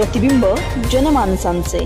प्रतिबिंब जनमानसांचे.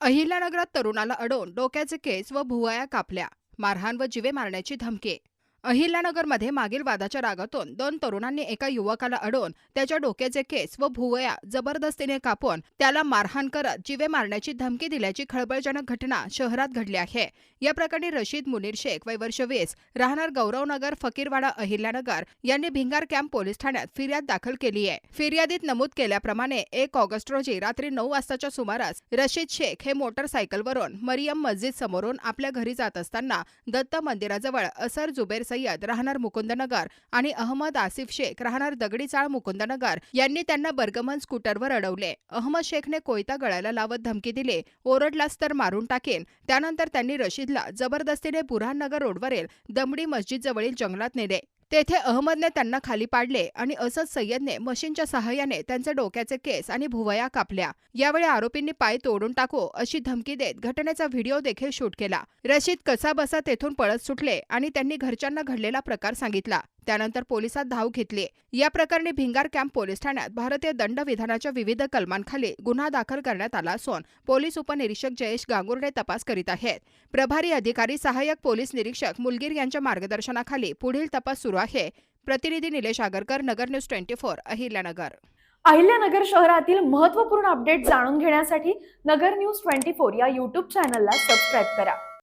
अहिल्यानगरात तरुणाला अडवून डोक्याचे केस व भुवया कापल्या. मारहाण व जीवे मारण्याची धमकी. अहिल्यानगरमध्ये मागील वादाच्या रागातून दोन तरुणांनी एका युवकाला अडवून त्याच्या डोक्याचे केस व भुवया जबरदस्तीने कापून त्याला मारहाण करत जिवे मारण्याची धमकी दिल्याची खळबळजनक घटना शहरात घडली आहे. या प्रकरणी रशीद मुनीर शेख वय वर्ष वीस राहणार गौरवनगर फकीरवाडा अहिल्यानगर यांनी भिंगार कॅम्प पोलीस ठाण्यात फिर्याद दाखल केली आहे. फिर्यादीत नमूद केल्याप्रमाणे एक ऑगस्ट रोजी रात्री नऊ वाजताच्या सुमारास रशीद शेख हे मोटरसायकलवरून मरियम मस्जिद समोरून आपल्या घरी जात असताना दत्त मंदिराजवळ असर जुबेर सय्यद राहणार मुकुंदनगर आणि अहमद आसिफ शेख राहणार दगडीचाळ मुकुंदनगर यांनी त्यांना बर्गमन स्कूटरवर अडवले. अहमद शेखने कोयता गळायला लावत धमकी दिली ओरडलास तर मारून टाकेन. त्यानंतर त्यांनी रशीदला जबरदस्तीने बुरहाननगर रोडवरील दमडी मस्जिद जवळील जंगलात नेले. तेथे अहमदने त्यांना खाली पाडले आणि असद सय्यदने मशीनच्या सहाय्याने त्यांचे डोक्याचे केस आणि भुवया कापल्या. यावेळी आरोपींनी पाय तोडून टाकू अशी धमकी देत घटनेचा व्हिडिओ देखील शूट केला. रशीद कसाबसा तेथून पळत सुटले आणि त्यांनी घरच्यांना घडलेला प्रकार सांगितला. त्यानंतर पोलिसात धाव घेतली या प्रकरणी भिंगार कॅम्प पोलीस ठाण्यात भारतीय दंड विधानाच्या विविध कलमांखाली गुन्हा दाखल करण्यात आला असून पोलीस उपनिरीक्षक जयेश गांगुर्डे तपास करीत आहेत. प्रभारी अधिकारी सहाय्यक पोलीस निरीक्षक मुलगीर यांच्या मार्गदर्शनाखाली पुढील तपास सुरू आहे. प्रतिनिधी Nilesh Agarkar Nagar news twenty four Ahilyanagar. Ahilyanagar शहरातील महत्त्वपूर्ण अपडेट जाणून घेण्यासाठी नगर न्यूज ट्वेंटी फोर या यूट्यूब चॅनलला सबस्क्राईब करा.